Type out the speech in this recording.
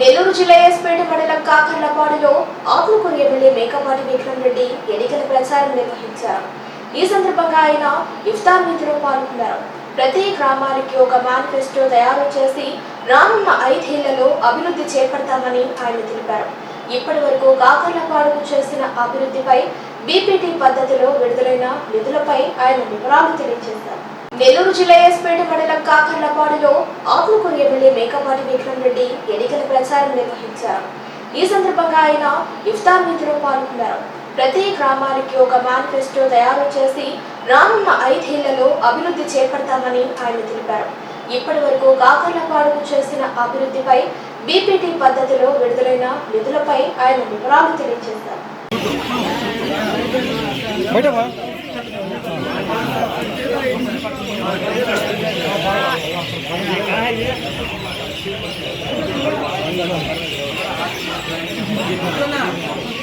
నెల్లూరు జిల్లా ఎస్పేట మండలం కాకర్లపాడులో ఆత్మకూరు ఎమ్మెల్యే మేకపాటి విక్రమ్ రెడ్డి ఎన్నికల ప్రచారం నిర్వహించారు. ఈ సందర్భంగా ఆయన ఇఫ్తార్ విందులో పాల్గొన్నారు. ప్రతి గ్రామానికి ఒక మేనిఫెస్టో తయారు చేసి రానున్న ఐదేళ్ళలో అభివృద్ధి చేపడతామని ఆయన తెలిపారు. ఇప్పటి వరకు కాకర్లపాడుకు చేసిన అభివృద్ధిపై బీపీటీ పద్ధతిలో విడుదలైన నిధులపై ఆయన వివరాలు తెలిపారు నెల్లూరు జిల్లా ఎస్పేట మండలం కాకర్లపాడులో ఆత్మకూరు ఎమ్మెల్యే మేకపాటి విక్రమ్ రెడ్డి ఎన్నికల ప్రచారం నిర్వహించారు. ఈ సందర్భంగా ఆయన ఇఫ్తార్ మీదలో పాల్గొన్నారు. ప్రతి గ్రామానికి ఒక మేనిఫెస్టో తయారు చేసి రానున్న ఐదేళ్ళలో అభివృద్ధి చేపడతామని ఆయన తెలిపారు. ఇప్పటి వరకు కాకర్లపాడుకు చేసిన అభివృద్ధిపై బీపీటీ పద్ధతిలో విడుదలైన నిధులపై ఆయన వివరాలు తెలియజేశారు. ಅಯ್ಯೋ